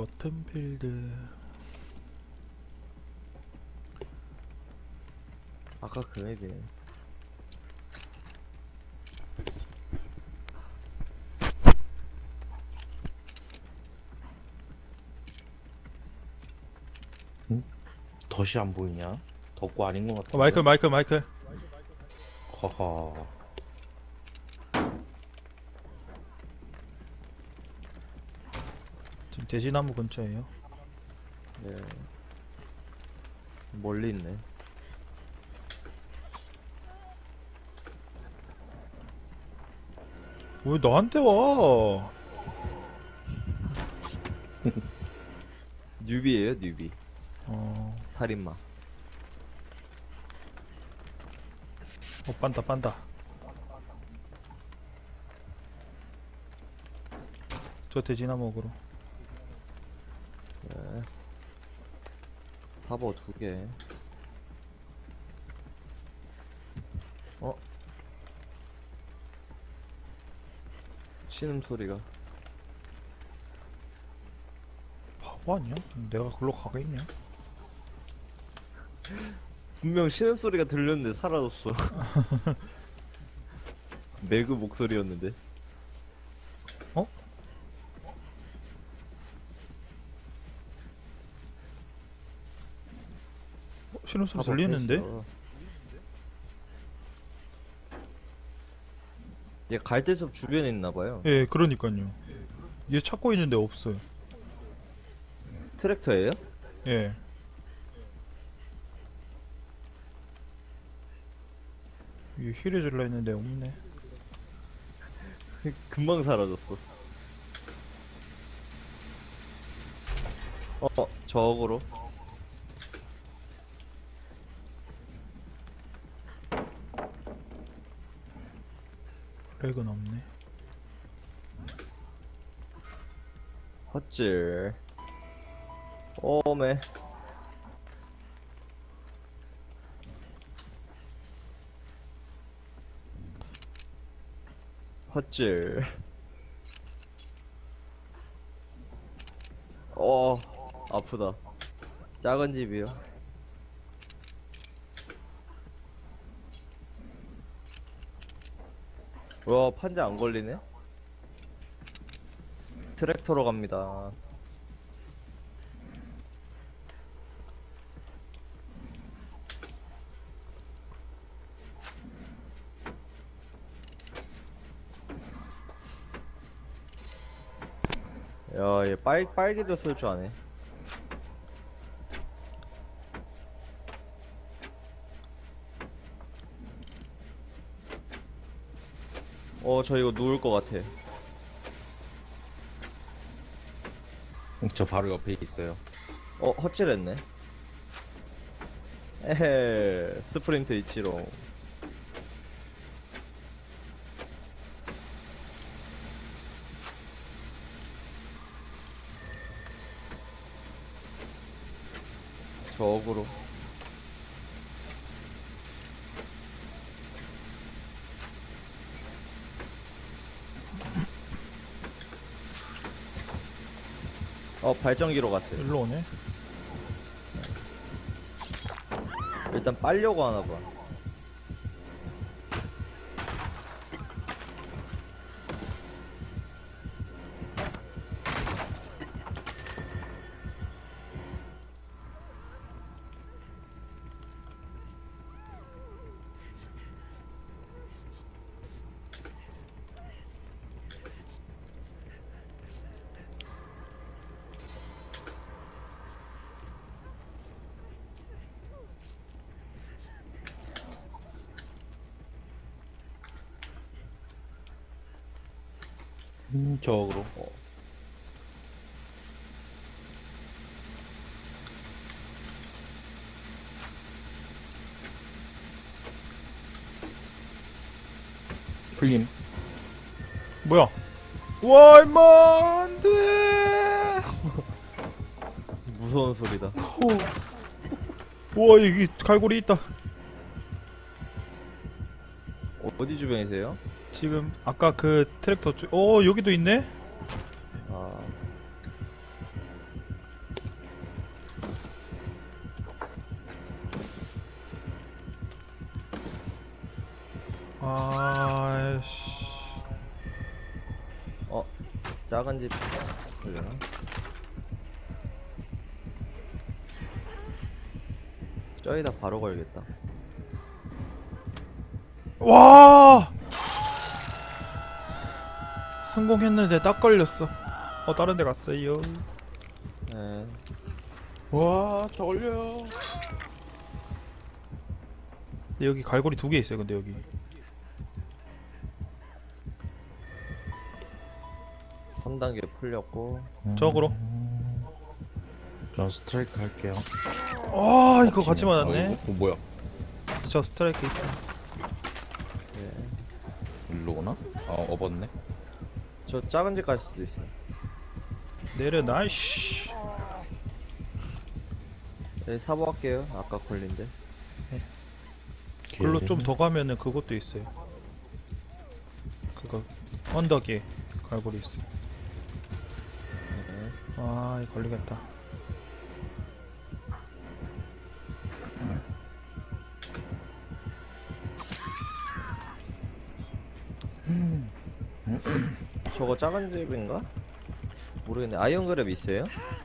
로튼필드 아까 그 애들. 덫이 안 보이냐? 덮고 아닌 것 같아. 어, 마이클 마이클 마이클 허허. 돼지나무 근처에요 네. 멀리 있네. 왜 나한테 와 뉴비예요, 뉴비. 어, 살인마. 어 빤다 빤다 저 돼지나무 먹으러 네. 사보 두 개. 어? 신음 소리가. 바보 아니야? 내가 글로 가겠냐? 분명 신음 소리가 들렸는데 사라졌어. 매그 목소리였는데. 어, 신호소리 사보 들리는데? 얘 갈대숲 주변에 있나봐요. 예 그러니까요 얘 찾고 있는데 없어요 트랙터예요? 예 이게 힐을 줄라 했는데 없네 금방 사라졌어. 어, 저으로 렉은 없네 헛질. 오메. 헛질. 어, 아프다. 작은 집이요. 와, 판자 안 걸리네? 트랙터로 갑니다. 야, 얘 빨, 빨개도 쓸줄 아네. 어, 저 이거 누울 것 같아. 저 바로 옆에 있어요. 어, 헛질했네. 에헤, 스프린트 이치롱. 저으로. 어, 발전기로 갔어요. 일로 오네 일단 빨려고 하나 봐. 음, 저으로. 어. 풀림. 뭐야 와 임마 안돼 무서운 소리다. 우와 여기 갈고리 있다 어디 주변이세요? 지금 아까 그 트랙터 쪽, 오 어, 여기도 있네? 아. 아씨. 어, 작은 집 걸려나? 저기다 바로 걸겠다. 와! 성공했는데 딱 걸렸어 어 다른 데 갔어요 네. 와, 저 올려요. 근데 여기 갈고리 두 개 있어요 근데 여기 3단계 풀렸고 적으로 전 스트라이크 할게요. 아 이거 같이 맞았네 어, 뭐야? 저 스트라이크 있어 네. 일로 오나? 어, 업었네. 저 작은 집 갈 수도 있어. 내려 나이씨 네, 사보할게요. 아까 걸린데. 글로 좀 더 가면은 그것도 있어요 그거 언덕에 갈고리 있어요 네. 아 이거 걸리겠다 저거 작은 집인가? 모르겠네. 아이언 그랩 있어요?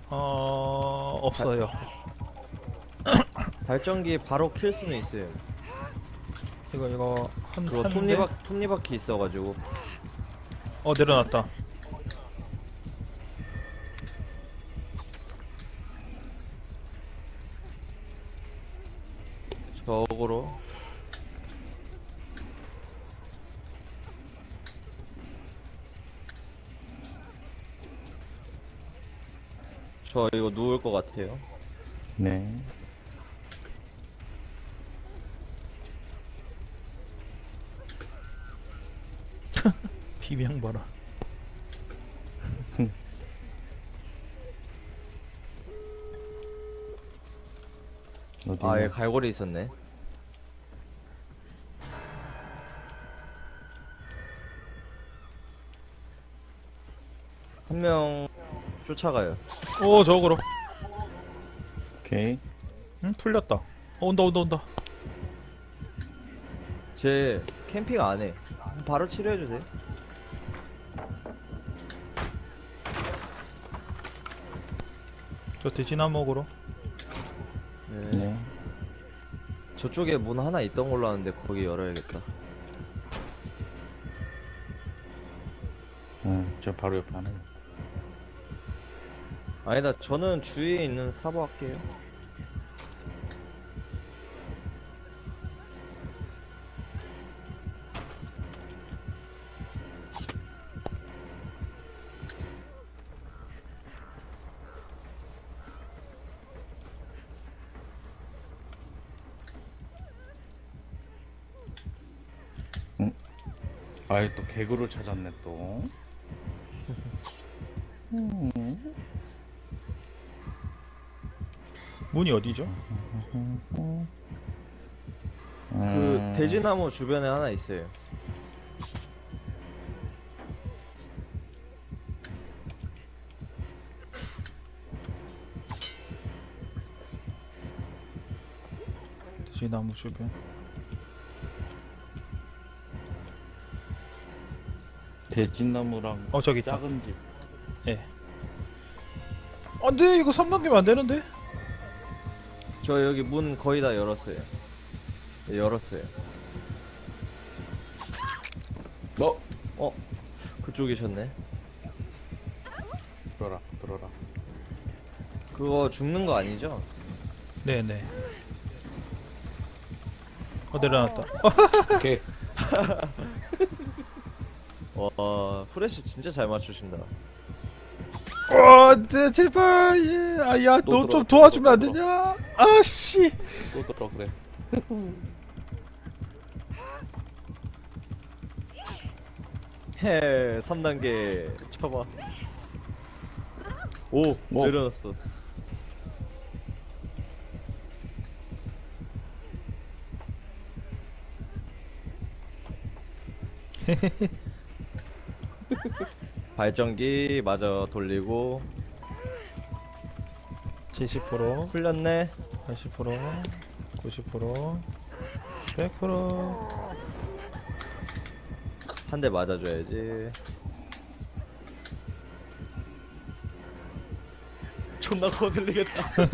어 없어요 발전기 바로 킬 수는 있어요. 이거 이거 한 그거? 톱니바 톱니바퀴 있어가지고 어 내려놨다 저거로 저 이거 누울 것 같아요. 네. 비명 봐라 어디? 아, 얘 갈고리 있었네. 한 명 쫓아가요. 오 저거로 오케이. 응 풀렸다 어, 온다 온다 온다 제 캠핑 안 해. 바로 치료해 주세요. 저 돼지나무으로 네. 네. 저쪽에 문 하나 있던 걸로 아는데 거기 열어야겠다. 응, 저 바로 옆에 하나. 아니다, 저는 주위에 있는 사보 할게요. 아이 또 개구를 찾았네 또. 문이 어디죠? 그 음, 돼지나무 주변에 하나 있어요. 돼지나무 주변 돼지나무랑 어 저기 있다 작은 집. 안돼 이거 3단계면 안 되는데 저 여기 문 거의 다 열었어요. 네, 열었어요. 어? 어? 그쪽이셨네. 들어라, 들어라. 그거 죽는 거 아니죠? 네네 어 내려놨다 오케이. 와, 프레시 진짜 잘 맞추신다. 어 안돼 제발 예. 아야 또 너 들어와, 좀 또 도와주면 안 들어와. 되냐 아씨 또 그래. 해, 3단계 쳐봐. 오, 오. 내려놨어. 발전기 마저 돌리고 70% 풀렸네. 80% 90% 100%한 대 맞아줘야지. 존나 거들리겠다.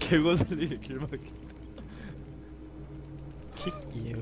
개거들리게 길막 킥 이요